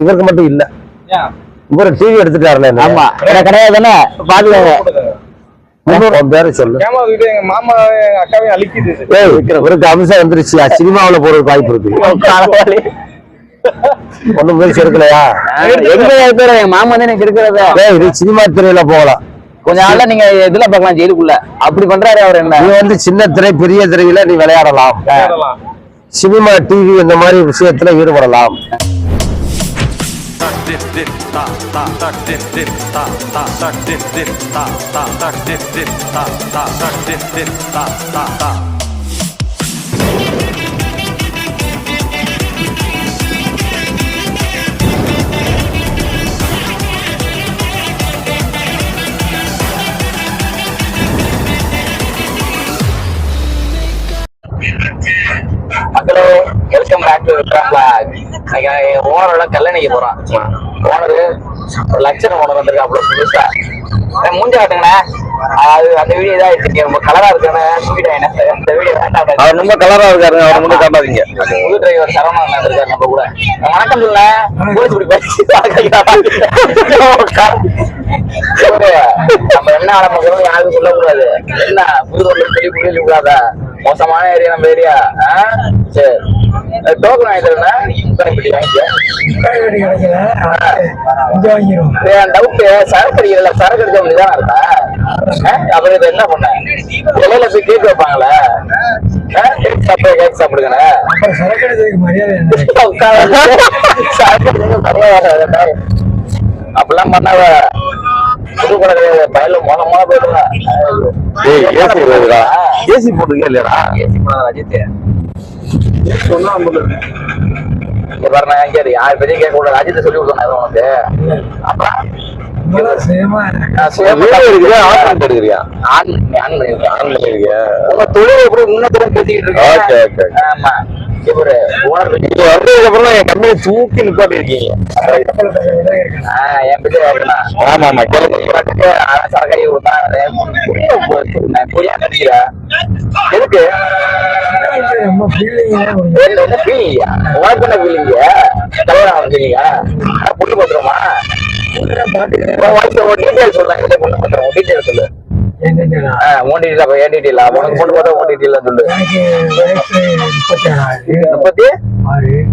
இவருக்கு மட்டும் இல்ல? இவரு டிவி எடுத்துட்டாருல ஆமா. எனக்கு கிடையாது தானே பாத்துக்கோங்க பேரை சொல்லு. ஏமா இது எங்க மாமா எங்க அக்காவையும் அழிக்குது. இவருக்கு அம்சம் வந்துருச்சு சினிமாவுல போறதுக்கு வாய்ப்பு இருக்கு. ஒண்ணும் போய் சேர்க்கலையா எங்க என் மாமா தான் எனக்கு இருக்கிறத சினிமா திரையில போகலாம். கொஞ்ச நாள்ல நீங்க இதுல பார்க்கலாம் ஜெயிலுக்குள்ள. அப்படி பண்றாரு அவர் என்ன? நீ வந்து சின்ன திரை பெரிய திரையில நீ விளையாடலாம். சினிமா டிவி இந்த மாதிரி விஷயத்துல ஈடுபடலாம். மக்களே welcome back to Vikram blog இன்னைக்கு ஓனரோட கல்லணைக்கு போறோம் owner ஒரு லட்சணம் ஓனர் வந்திருக்காப்ல புதுசா. மூஞ்ச காட்டுங்கண்ணே. அது அந்த வீடியோ இதாகிட்டு ரொம்ப கலரா இருக்குன்னு சொல்லிட்டேன் இந்த வீடியோ வேண்டாம் அவர் ரொம்ப கலரா இருக்காருங்க. அவர் மட்டும் காட்டாதீங்க. புது டிரைவர் சரவணன் இருக்காரு நம்ம கூட. வணக்கம் சொல்ல நம்ம என்ன ஆரம்பிக்கிறோம் யாருக்கும் சொல்லக்கூடாது. என்ன புது ரோட்ல சொல்லி புரிய கூடாத மோசமான ஏரியா நம்ம ஏரியா சரி. டோக்கன் வாங்கிக்கிறேன்னா முக்கணிப்பட்டி வாங்கிக்க. என் டவுட் சரக்கு அடிக்கல சரக்கு அடிக்க வேண்டியதான் இருக்கா? அப்புறம் இதை என்ன பண்ண? இலையில போய் கேக் வைப்பாங்களே? ஆ? கேக் சாப்பிட கேக் சாப்பிடுங்கண்ணே. அப்படிலாம் பண்ணாத. கிடையாது பயில போயிடுறா ஏய் ஏசி போடுறா ஏசி போட்டுருக்கே இல்லையா ஏசி படம் அஜித். சொன்னா பாருங்க. யார் பெரிய கேட்க கூடாது அஜித் சொல்லி கொடுத்தோம் உனக்கு. அப்புறம் தொழில் எப்படி முன்னேற்றம் பேசிக்கிட்டு இருக்கேன். ஆமா. இவரு ஓனர் இது வந்ததுக்கு அப்புறம் என் கம்பெனி தூக்கி நிப்பாட்டி இருக்கீங்க என் இருக்கணும் ஆமா ஆமா. இவர்கிட்ட சரக்கடி புரியா கட்டிக்கிறா எதுக்கு? உனக்கு என்ன ஃபீலிங்க கல்யாணம் வந்துருக்கீங்க. பொண்ணு பத்திரமா டீட்டெயில் சொல்றேன். பொண்ணு பத்திரம் டீட்டெயில் சொல்லு. என் டீட்டெயில் உனக்கு பொண்ணு பார்த்தா டீட்டெயில் சொல்லு. முப்பத்தி?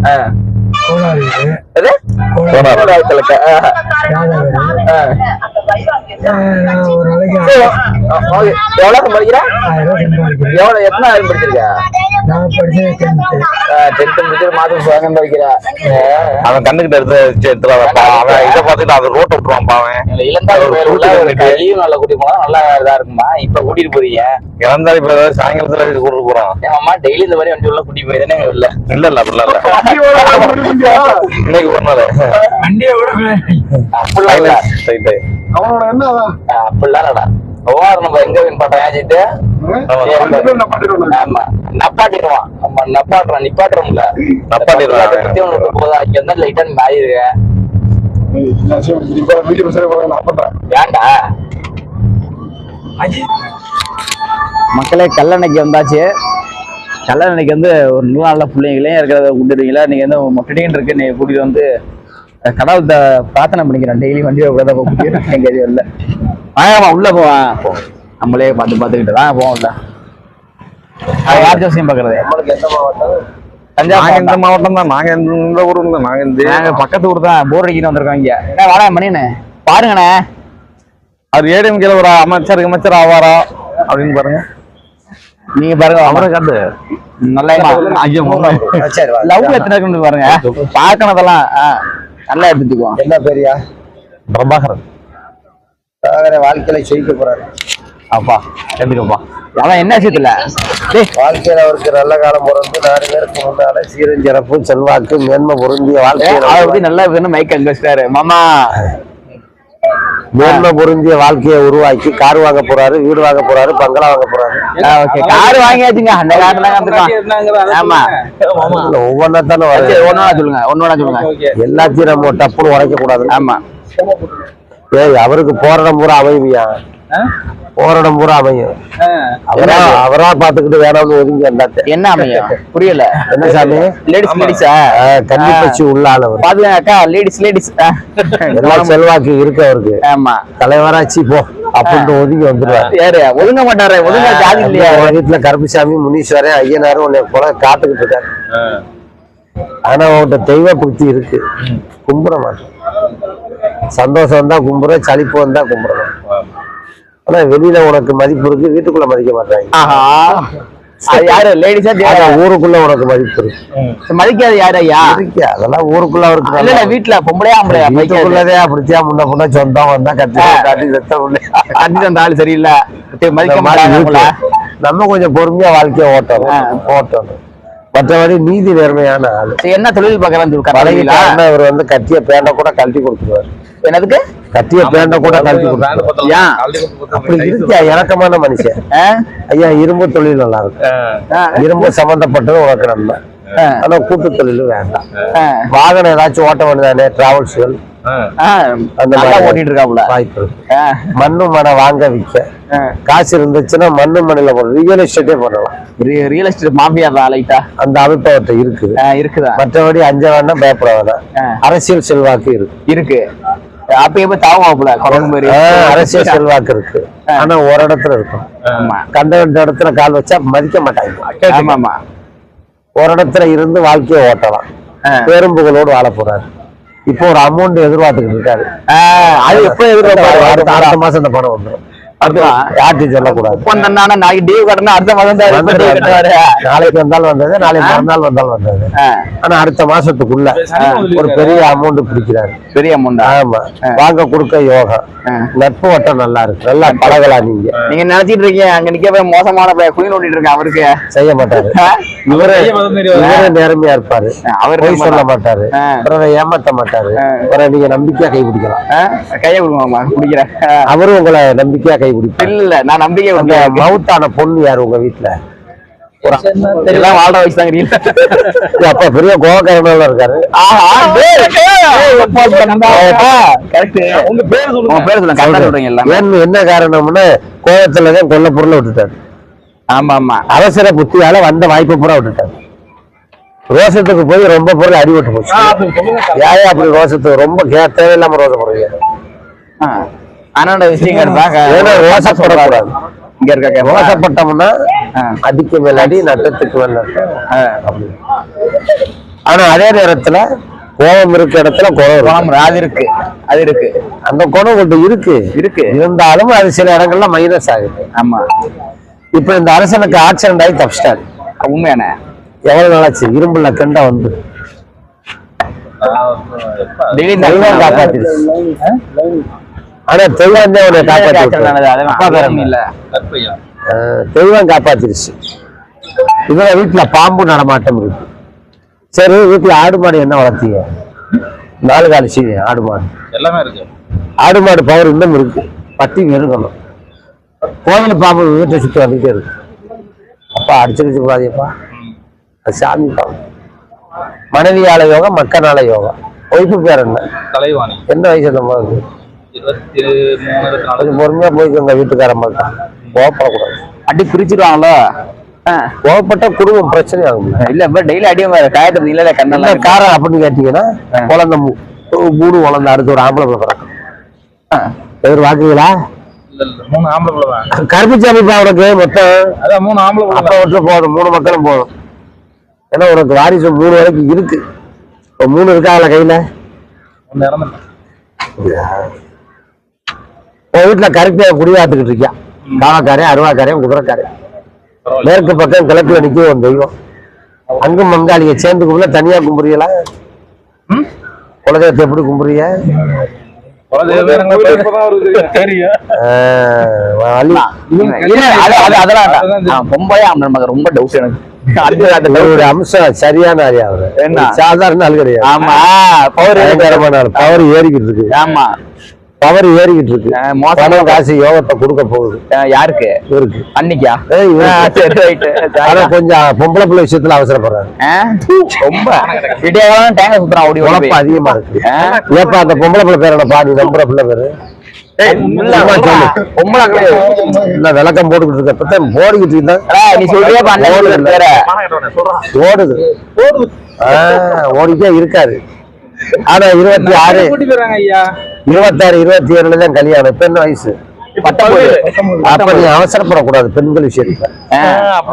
ஆ. எவ்வளவு சம்பாதிக்கிற எவ்வளவு எத்தனை ஆயிரம் படிச்சிருக்க? டென்த் முடிச்சு மாதம் சுவாகம் படிக்கிற. அவன் கண்ணுக்கிட்ட எடுத்து வச்சு எடுத்துறாப்பா அவன் இதை பார்த்துட்டு அது ரோட்டை விட்டுருவான் அவன் இளந்தாரி கையும் நல்லா கூட்டி போனா நல்லா இதா இருக்குமா? இப்ப கூட்டிட்டு போறீங்க. இறந்தாரி இப்ப ஏதாவது சாயங்காலத்துல இது கூட்டு போறான். அம்மா டெய்லி இந்த மாதிரி வண்டி உள்ள கூட்டி போயிருந்தே இல்ல. இல்ல இல்ல அப்படிலாம் இல்ல. அப்படிலாம் இல்ல ரைட்டு அவனோட என்ன அதான்? அப்படிலாம் இல்லடா. ஓவர் நம்ம எங்க வின் பண்றோம் ஏஜிட்டு ரெண்டு பேரும் நான் பண்ணிடுவேன். ஆமா நப்பாட்டிடுவான். ஆமா நப்பாட்டுறான் நிப்பாட்டுறோம்ல நப்பாட்டிடுவான். பத்தி உனக்கு போதா இங்க இருந்தா லைட்டா மாறி மக்களே கல்லணைக்கு வந்தாச்சு. கல்லணைக்கு வந்து ஒரு நல்ல நல்ல பிள்ளைங்களையும் இருக்கிறத கூட்டிடுவீங்களா? நீங்க வந்து மொட்டடின்னு இருக்கு நீங்க கூட்டிட்டு வந்து கடவுள்கிட்ட பிரார்த்தனை பண்ணிக்கிறேன். டெய்லி வண்டியை கூட கூட்டிட்டு எங்க எதுவும் இல்லை. ஆமா உள்ள போவேன் நம்மளே பார்த்து பார்த்துக்கிட்டு தான் போவோம் அது யார் ஜோசியம் பாக்குறது நம்மளுக்கு எந்த மாவட்டம்? தஞ்சாவூர் நாங்க இந்த மாவட்டம். தான். நாங்க இந்த ஊர் தான் நாங்க இந்த நாங்க பக்கத்து ஊர் தான். போர் அடிக்கிட்டு வந்திருக்கோம் இங்க. என்ன வாடா மணின்னு பாருங்கண்ணே. அவர் ஏடிஎம்கேல ஒரு அமைச்சர் அமைச்சர் ஆவாரா? அப்படின்னு பாருங்க. நீங்க பாருங்க அவரை காட்டு நல்லா லவ்ல எத்தனை இருக்குன்னு பாருங்க. பார்க்கணதெல்லாம் ஆ, நல்லா எடுத்துக்குவோம். என்ன பேரியா? பிரபாகரன். பிரபாகரன் வாழ்க்கையில ஜெயிக்க போறாரு. அப்பா எடுத்துக்கப்பா அவன் என்ன விஷயத்துல? டேய், வாழ்க்கையில அவருக்கு நல்ல காலம் பிறந்து நாலு பேருக்கு முன்னால சீரன் சிறப்பு செல்வாக்கு மேன்மை பொருந்திய பத்தி நல்லா வேணும் மைக் அங்க வச்சிட்டாரு. மாமா. மேன்மை பொருந்திய வாழ்க்கையை உருவாக்கி கார் வாங்க போறாரு வீடு வாங்க போறாரு பங்களா வாங்க போறாரு. ஓகே. கார் வாங்கியாச்சுங்க. அந்த கார்ல ஆமா. இல்ல, ஒவ்வொன்றா தானே ஒன்னொன்னா சொல்லுங்க ஒன்னொன்னா சொல்லுங்க. எல்லாத்தையும் நம்ம டப்புன்னு உடைக்க கூடாது ஆமா ஏய் அவருக்கு போற பூரா அமைதியா? போற இடம் பூரா அமையும். அவரா அவரா பாத்துக்கிட்டு வேணாம்னு ஒதுங்கி வந்தாத்தே என்ன அமையும்? புரியல. என்ன சாமி? லேடிஸ் லேடிஸா கண்ணி பச்சு உள்ள பாத்துங்க அக்கா லேடிஸ் லேடிஸ் எல்லாம் செல்வாக்கு இருக்கு அவருக்கு. ஆமா. தலைவராச்சி போ அப்படின்ட்டு ஒதுங்கி வந்துருவாரு. ஒதுங்க மாட்டாரு. ஒதுங்க ஜாதி இல்லையா? வீட்டுல கருப்புசாமி முனீஸ்வரன் ஐயனாரும் உன்னை போல காத்துக்கிட்டு இருக்காரு. ஆனா உன்கிட்ட தெய்வ புக்தி இருக்கு. மாட்டேன் சந்தோஷம் வந்தா கும்புற சலிப்பு வந்தா கும்பிடணும் ஆனா வெளியில உனக்கு மதிப்பு இருக்கு வீட்டுக்குள்ள மதிக்க மாட்டாங்க. யாரு? லேடிஸா ஊருக்குள்ள உனக்கு மதிப்பு இருக்கு. மதிக்காது யாரு ஐயா? அதெல்லாம் ஊருக்குள்ள இல்ல வீட்டுல பொம்பளையா ஆம்பளையா மதிக்காது. வீட்டுக்குள்ளதே அப்படித்தியா முன்ன முன்ன சொந்தம் வந்தா கட்டி காட்டி செத்த உள்ள. கண்டிப்பா அந்த ஆளு சரியில்லை. சரி, மதிக்க மாட்டாங்க. நம்ம கொஞ்சம் பொறுமையா வாழ்க்கைய ஓட்டணும் ஓட்டணும். மற்றபடி நீதி நேர்மையான ஆளு. என்ன தொழில் பழகிட்டாருன்னா இவர் வந்து கட்டிய பேண்ட கூட கழட்டி கொடுத்துருவாரு. என்னதுக்கு? கட்டிய பேண்ட கூட கழட்டி கொடுத்துருவாரு? அப்படி இருக்கியா? இறக்கமான மனுஷன்? ஐயா இரும்பு தொழில் நல்லா இருக்கு. இரும்பு சம்பந்தப்பட்டது உனக்கு நன்மை. ஆனா கூட்டு தொழில் வேண்டாம். வாகனம் ஏதாச்சும் ஓட்ட வேண்டியதானே? டிராவல்ஸ்கள் நல்லா ஓட்டிட்டு இருக்காப்புல வாய்ப்பு மண்ணு மனை வாங்க விற்க. காசு இருந்துச்சுன்னா மண்ணு மனையில போடுற ரியல் எஸ்டேட்டே பண்ணலாம் ரியல் எஸ்டேட் மாஃபியா தான் லைட்டா அந்த அமைப்பு அவர்கிட்ட இருக்குது இருக்குதா? மற்றபடி அஞ்ச வேண்டாம் பயப்பட வேண்டாம். அரசியல் செல்வாக்கு இருக்கு. இருக்கு. எப்ப தாவாப்புல அரசியல் செல்வாக்கு இருக்கு. ஆனா ஒரு இடத்துல இருக்கும். கண்ட கண்ட இடத்துல கால் வச்சா மதிக்க மாட்டாங்க. ஆமா ஒரு இடத்துல இருந்து வாழ்க்கையை ஓட்டலாம். பேரும்புகளோடு வாழ போறாரு. இப்போ ஒரு அமௌண்ட் எதிர்பார்த்துக்கிட்டு இருக்காரு. அது எப்ப எதிர்பார்ப்பாரு? அடுத்த மாசம். அந்த பணம் வந்துடும் யார்ட்டையும் சொல்லக்கூடாது. ஒப்பந்தம் தானே நாளைக்கு டீவ் கட்டணும் அடுத்த மாதம் நாளைக்கு வந்தாலும் வந்தது நாளைக்கு மறுநாள் வந்தாலும் வந்தது. ஆனா அடுத்த மாசத்துக்குள்ள ஒரு பெரிய அமௌண்ட் பிடிக்கிறாரு. பெரிய அமௌண்டா ஆமா. வாங்க கொடுக்க யோகம். நட்பு வட்டம் நல்லா இருக்கு. நல்லா பழகலாம் நீங்க. நீங்க நினைச்சிட்டு இருக்கீங்க அங்க நிக்க போய் மோசமான குயின் ஓட்டிட்டு இருக்கேன் அவருக்கு. செய்ய மாட்டாரு? இவரு இவரு நேர்மையா இருப்பாரு. அவர் பொய் சொல்ல மாட்டாரு. பிறரை ஏமாத்த மாட்டாரு. ஆ. பிறரை நீங்க நம்பிக்கையா கைப்பிடிக்கலாம் ஆ? கையை கொடுங்கம்மா குடிக்கிறேன். ஆ. அவரும் உங்களை நம்பிக்கையா கைப்பிடிப்பாரு இல்ல இல்ல நான் நம்பிக்கை அந்த மவுத்தான பொண்ணு யாரு உங்க வீட்டுல எல்லாம் வாழ்ற வயசு தாங்க நீ. அப்ப பெரிய கோவக்காரனால இருக்காரு. கரெக்ட் உங்க பேர் சொல்லுங்க. உங்க பேர் சொல்லுங்க. கரெக்டா சொல்றீங்க எல்லாமே. ஏன்னு என்ன காரணம்னா கோவத்துலதான் கொல்ல பொருளை விட்டுட்டாரு. ஆமா ஆமா அவசர புத்தியால வந்த வாய்ப்பை பூரா விட்டுட்டாரு. ரோசத்துக்கு போய் ரொம்ப பொருள் அடிபட்டு போச்சு. ஏன் அப்படி ரோசத்துக்கு ரொம்ப கே தேவையில்லாம ரோசம் போடுறீங்க. ஆ. அண்ணனோட விஷயம் கேட்டா ஏன்னா ரோசப்படக்கூடாது இங்க இருக்க ஆ. அடிக்க மேலாடி நட்டத்துக்கு மேல ஆ. அப்படி. ஆனா அதே நேரத்துல கோபம் இருக்க இடத்துல குணம் அது இருக்கு. அது இருக்கு. அந்த குணம் கொண்டு இருக்கு. இருக்கு. இருந்தாலும் அது சில இடங்கள்ல மைனஸ் ஆகுது. ஆமா. இப்ப இந்த அரசனுக்கு ஆக்சிடென்ட் ஆகி தப்பிச்சிட்டாரு. உண்மையான எவ்வளவு நாளாச்சு? இரும்புல கண்டா வந்து. தெய்வம் காப்பாத்திருச்சு ஆனா தெய்வம் தான் அவனை தெய்வம் காப்பாத்திருச்சு. இவங்க வீட்டுல பாம்பு நடமாட்டம் இருக்கு. சரி வீட்டுல ஆடு மாடு என்ன வளர்த்தீங்க? நாலு காலி சீனி ஆடு மாடு. எல்லாமே இருக்கு. ஆடு மாடு பவர் இன்னும் இருக்கு. பத்தி இருக்கணும் கோயில் பாம்பு வீட்டை சுத்தி வந்துட்டே இருக்கு. அப்பா அடிச்சுக்கிச்சு கூடாதேப்பா அது சாமி பாம்பு. மனைவியால யோகம் மக்கனால யோகம். ஒய்ஃபு பேர் என்ன? தலைவாணி. என்ன வயசு அந்த கொஞ்சம் பொறுமையா போய்க்கோங்க வீட்டுக்காரம்மா கோவப்படக்கூடாது. அடி பிரிச்சிருவாங்களோ. கோவப்பட்ட குடும்பம் பிரச்சனை ஆகும். இல்ல இப்ப டெய்லி அடியும் டயத்துல இல்ல கண்ணெல்லாம் காரணம் அப்படின்னு கேட்டீங்கன்னா குழந்தை மூணு குழந்தை அடுத்து ஒரு ஆம்பளை பிறக்கும். எதிர்பார்க்குறீங்களா இல்ல இல்ல மூணு ஆம்பளை உனக்கு மொத்தம் அதான் மூணு ஆம்பளை அப்பா மட்டும் போதும் மூணு மக்களும் போதும். ஏன்னா உனக்கு வாரிசு மூணு வரைக்கும் இருக்கு. இப்போ மூணு இருக்காங்களா கையில? இறந்துட்டேன். உன் வீட்டுல கருப்பைய குடியாத்துக்கிட்டு இருக்கியா? காவக்காரன் அருவாக்காரன் குதிரைக்காரன் மேற்கு பக்கம் கிழக்குல நிக்கும் உன் தெய்வம். அங்கும் மங்காளிய சேர்ந்து கும்பிட தனியா கும்புறீங்களா குலதெய்வத்தை எப்படி மகன் ரொம்ப டவுட் எனக்கு. இவருடைய அம்சம் சரியான ஆளியா அவரு என்ன? சாதாரண ஆள் கிடையாது ஆமா பவர் ஆள். பவர் ஏறிக்கிட்டு இருக்கு. ஆமா. பவர் ஏறிக்கிட்டு இருக்கு ஆ, மோசமா பணம் காசு யோகத்தை கொடுக்க போகுது. யாருக்கு? இவருக்கு. அன்னைக்கா? கொஞ்சம் பொம்பளை பிள்ளை விஷயத்துல அவசரப்படுறாரு. ரொம்ப. விடியாதான் டேங்க சுத்துறான் ஓடி ஓடி உழப்பு. அதிகமா இருக்கு? ஏப்பா அந்த பொம்பளை பிள்ளை பேர் என்னப்பா நீ நம்புற பிள்ளை பேரு? விளக்கம் போட்டுக்கிட்டு இருக்க போடிக்கிட்டு இருந்தா. நீ சொல்றியா ஓடுது. ஓடிட்டே இருக்காரு. ஆனா இருபத்தி ஆறு. இருபத்தாறு இருபத்தி ஏழுல தான் கல்யாணம். பெண் வயசு. அப்ப நீ அவசரப்படக்கூடாது. பெண்கள் விஷயத்துல.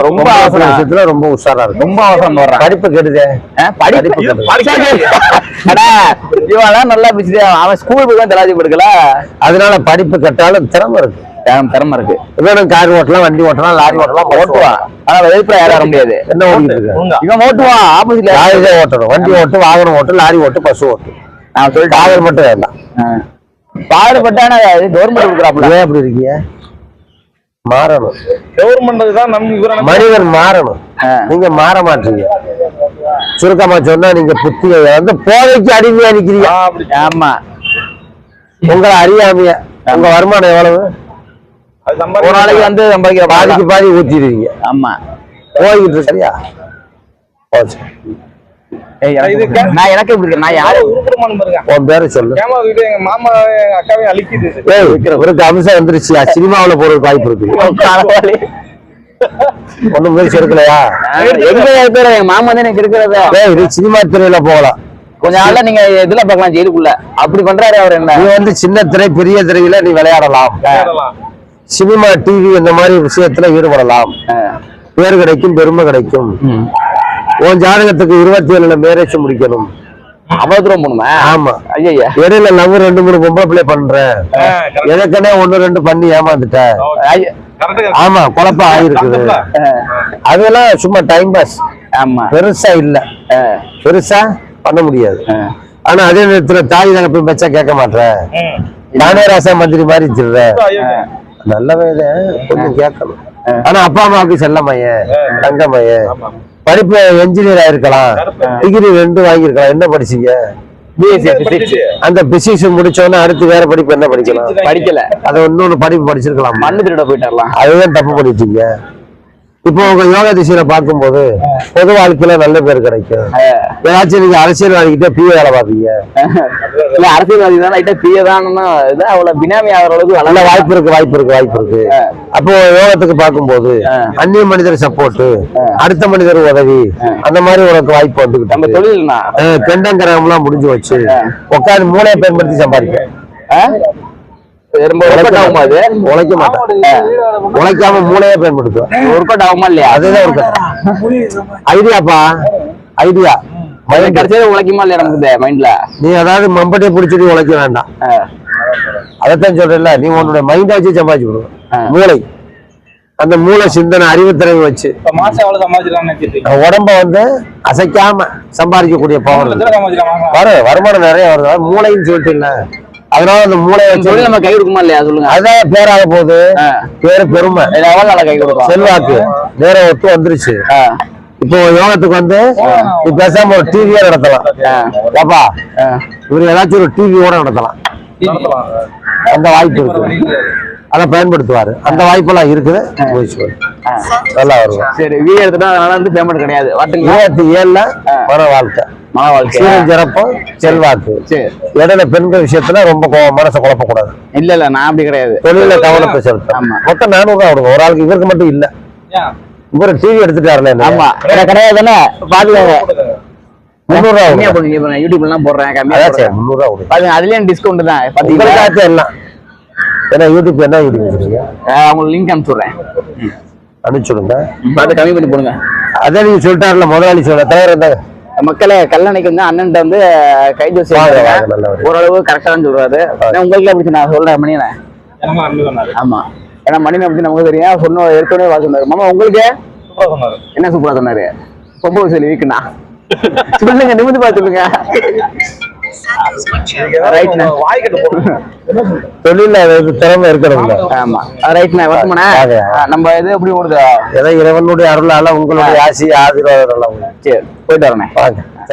ரொம்ப விஷயத்துல ரொம்ப உஷாரா இருக்கும் ரொம்ப அவசரம் படிப்பு கெடுதே. இவன்லாம் நல்லா பிடிச்சி அவன் ஸ்கூல் போய் தான் தலாஜி படுக்கல அதனால படிப்பு கட்டாலும் திறமை இருக்கு. திறமை இருக்கு. இவனும் கார் ஓட்டலாம் வண்டி ஓட்டலாம் லாரி ஓட்டலாம் ஓட்டுவான். ஆனா எதிர்ப்புல யாரும் முடியாது. என்ன ஓடிட்டு இருக்க? இவன் ஓட்டுவான் ஆப்போசிட்ல லாரி ஓட்டணும். வண்டி ஓட்டு வாகனம் ஓட்டு லாரி ஓட்டு பஸ் ஓட்டு. நான் சொல்லிட்டேன். காதல் மட்டும் வேண்டாம். பாடுபட்டா கவர்மெண்ட் கொடுக்குறாப்புல. ஏன் அப்படி இருக்கீங்க? மாறணும். கவர்மெண்ட் தான் நம்ம இவரை நம்பி- மனிதன் மாறணும். நீங்க மாற மாட்டீங்க. சுருக்கமா சொன்னா நீங்க புத்திய வந்து போதைக்கு அடிமையா நிக்கிறீங்க. ஆமா. உங்களை அறியாமைய? உங்க வருமானம் எவ்வளவு? ஒரு நாளைக்கு வந்து சம்பாதிக்கிற பாதிக்கு பாதி ஊத்திடுவீங்க. ஆமா. போய்கிட்டு சரியா போச்சு. ஏய், எனக்கு இது இப்படி- நான் எனக்கு இப்படி. நான் யாரு? உன் பேரை சொல்லு. மாமா அழிக்குது. ஒரு அம்சம் வந்துருச்சியா சினிமாவுல போறதுக்கு வாய்ப்பு இருக்கு. ஒண்ணும் எடுக்கலையா ஆ, எங்க இருக்கிற எங்க மாமா வந்து எனக்கு இருக்கிறத. சினிமா துறையில போகலாம். கொஞ்ச நாள்ல நீங்க இதுல பார்க்கலாம் ஜெயிலுக்குள்ள. அப்படி பண்றாரு அவர் என்ன? நீ வந்து சின்ன திரை பெரிய திரையில நீ விளையாடலாம். சினிமா டிவி இந்த மாதிரி விஷயத்துல ஈடுபடலாம். பேர் கிடைக்கும் பெருமை கிடைக்கும். உன் ஜாதகத்துக்கு இருபத்தி ஏழுல மேரேஜ் முடிக்கணும். அவ்வளவு தூரம் போகணுமா ஆமா. ஐயா இடையில லவ் ரெண்டு மூணு பொம்பளை பிள்ளை பண்றேன். எனக்குன்னே ஒண்ணு ரெண்டு பண்ணி ஏமாந்துட்ட. Okay. correct, correct. ஆமா குழப்பம் ஆயிருக்குது. அதெல்லாம் சும்மா டைம் பாஸ் ஆமா. பெருசா இல்ல. பெருசா பண்ண முடியாது. ஆனா அதே நேரத்துல தாய் தகப்பை பச்சா கேட்க மாட்டேன். நானே ராசா மந்திரி மாதிரி ஐயோ. நல்ல வேலை கொஞ்சம் கேட்கணும். ஆனா அப்பா அம்மாவுக்கு செல்ல மையன் தங்க மையன் படிப்பு என்ஜினியர் ஆயிருக்கலாம். டிகிரி ரெண்டு வாங்கியிருக்கலாம். என்ன படிச்சீங்க? அந்த பிசிக்ஸ் முடிச்சோன்னா அடுத்து வேற படிப்பு என்ன படிக்கலாம்? படிக்கல. அதை இன்னொன்னு படிப்பு படிச்சிருக்கலாம் மண்ணு திருட போயிட்டாரலாம். அதுதான் தப்பு பண்ணிட்டீங்க. இப்போ உங்க யோகா திசையில பார்க்கும்போது பொது வாழ்க்கையில நல்ல பேர் கிடைக்கும். ஏதாச்சும் நீங்க அரசியல்வாதிகிட்ட பிஏ வேலை பார்ப்பீங்க. இல்ல அரசியல்வாதி தான் லைட்டா பிஏ தான் இது அவ்வளவு பினாமி ஆகிற அளவுக்கு நல்ல வாய்ப்பு இருக்கு வாய்ப்பு இருக்கு வாய்ப்பு இருக்கு. அப்போ யோகத்துக்கு பார்க்கும்போது அந்நிய மனிதர் சப்போர்ட் அடுத்த மனிதர் உதவி அந்த மாதிரி உனக்கு வாய்ப்பு நம்ம வந்துகிட்டு தொழில்னா? கெண்டங்கரம் எல்லாம் முடிஞ்சு வச்சு உட்காந்து மூளையை பயன்படுத்தி சம்பாதிக்க உழைக்க மாட்டேன். உழைக்காம மூளையே பயன்படுத்துவேன். ஒர்க் அவுட் ஆகுமா இல்லையா? அதுதான் ஐடியாப்பா? ஐடியா. மைண்ட் கிடைச்சது உழைக்குமா இல்லையா நமக்கு மைண்ட்ல நீ அதாவது மம்பட்டியை பிடிச்சிட்டு உழைக்க வேண்டாம். அதைத்தான் சொல்றேன்ல நீ உன்னோட மைண்டை வச்சு சம்பாதிச்சு ஆ. மூளை. அந்த மூளை சிந்தனை அறிவுத்திறமை வச்சு. இப்ப மாசம் எவ்வளவு சம்பாதிச்சிடலாம்னு நினைச்சிட்டு உடம்ப வந்து அசைக்காம சம்பாதிக்கக்கூடிய பவர் வருமானம் நிறைய வருது. மூளைன்னு சொல்லிட்டு இல்ல. அதனால அந்த வச்சு தொழில் நம்ம கை கொடுக்குமா இல்லையா? சொல்லுங்க. அதான் பேராக போகுது. பேரு பெருமை. நாளா கை கொடுக்கும் செல்வாக்கு. வேற ஒத்து வந்துருச்சு. இப்போ யோகத்துக்கு வந்து நீ பேசாம ஒரு டிவியே நடத்தலாம். ஏப்பா ஆ. இவர் ஏதாச்சும் ஒரு டிவியோட நடத்தலாம். அந்த வாய்ப்பு இருக்கு. அதை பயன்படுத்துவாரு. அந்த வாய்ப்பெல்லாம் இருக்குது. முயற்சி. நல்லா வருவோம். சரி வீடு எடுத்துட்டா அதனால வந்து பேமெண்ட் கிடையாது. இருபத்தி ஏழுல வர வாழ்க்கை. மன வாழ்க்கை. சிறப்பும் செல்வாக்கு. சரி. இடையில பெண்கள் விஷயத்துல ரொம்ப மனசை குழப்பக்கூடாது. இல்ல இல்ல நான் அப்படி கிடையாது. தொழில கவனத்தை செலுத்தும் ஆமா. மொத்தம் நானூறு ரூபா கொடுங்க. ஒரு ஆளுக்கு இவருக்கு மட்டும் இல்ல? இவரு டிவி எடுத்துட்டாருல ஆமா. கிடையாது தானே? பாத்துக்கோங்க முந்நூறு ரூபா கம்மியா கொடுங்க போடுங்க. இப்ப நான் யூடியூப்ல எல்லாம் போடுறேன். கம்மியா அதான் சரி போடுறேன். முந்நூறு ரூபா கொடுங்க. பாருங்க அதுலயும் டிஸ்கவுண்ட் தான். உங்களுக்காச்சும் எல்லாம் ஏன்னா யூடியூப் என்ன யூடியூப் உங்களுக்கு லிங்க் அனுப்பிச்சுடுறேன். அனுப்பிச்சுடுங்க பார்த்து கம்மி பண்ணி போடுங்க. அதான் நீங்க சொல்லிட்டாருல முதலாளி சொல்ல தலைவர் இருந்தாங்க மக்களே கல்லணைக்கு வந்து அண்ணன் வந்து கை ஜோசி வாங்க, வாங்க, நல்லா இருக்கு. ஓரளவு கரெக்டா தான் சொல்றாரு. உங்களுக்கு எப்படி நான் சொல்றேன் மணியனை ஆமா. ஏன்னா மணியனை பத்தி நமக்கு தெரியும். சொன்ன எடுத்தோடனே வா சொன்னாரு. மாமா உங்களுக்கு? என்ன சூப்பரா சொன்னாரு? பொம்பளை சொல்லி வீக்குண்ணா. சொல்லுங்க நிமிந்து பார்த்து சொல்லுங்க. நம்ம இது எப்படி ஓடுது? ஏதோ இறைவனுடைய அருளால உங்களுடைய ஆசி ஆசீர்வாதம் போயிட்டு வாங்க.